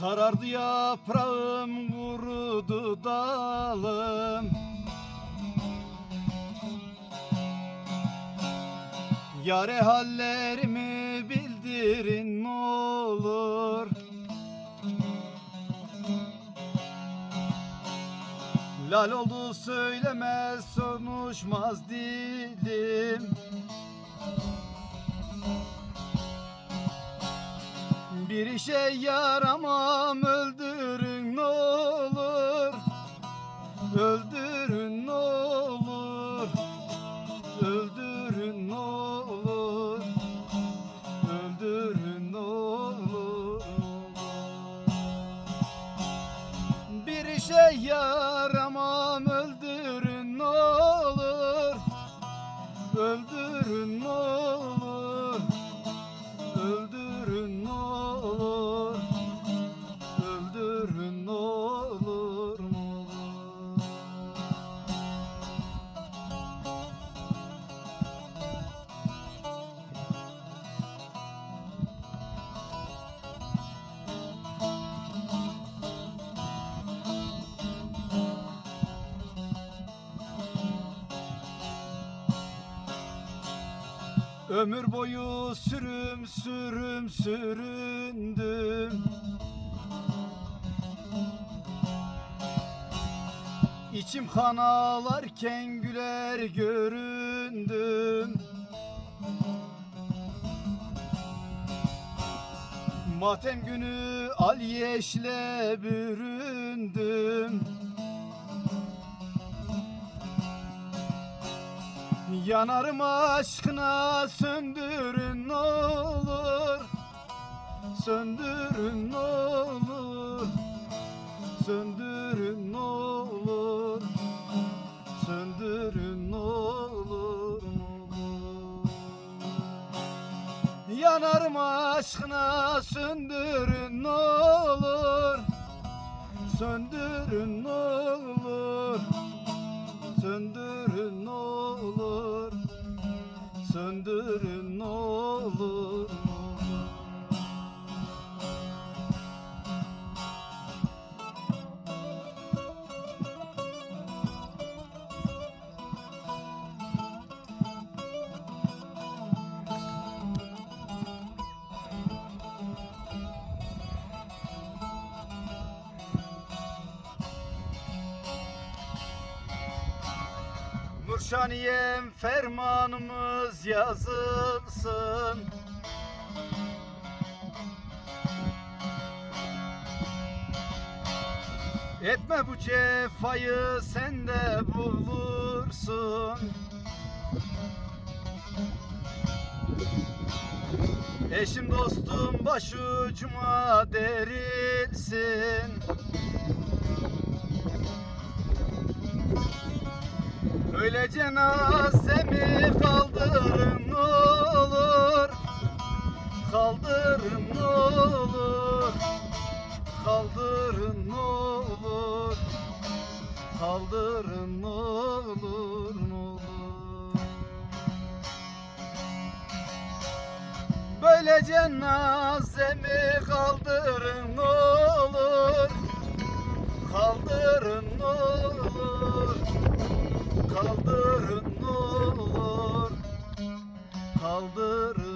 Sarardı yaprağım kurudu dalım. Yare hallerimi bildirin ne olur. Lal oldu söylemez konuşmaz dilim Bir işe yaramam Ömür boyu sürüm sürüm süründüm. İçim kan ağlarken güler göründüm. Matem günü al yeşle büründüm Yanarım aşkına söndürün ne olur. Söndürün ne olur. Söndürün ne olur. Söndürün ne olur. Olur Yanarım aşkına söndürün ne olur. Söndürün ne olur Söndürün olur Söndürün olur Nurşaniyem fermanımız yazılsın. Etme bu cefayı sen de bulursun. Eşim dostum başucuma derilsin Öyle cenazemi kaldırın olur. Kaldırın olur. Kaldırın olur. Kaldırın olur olur. Böyle cenazemi kaldırın olur kaldırır.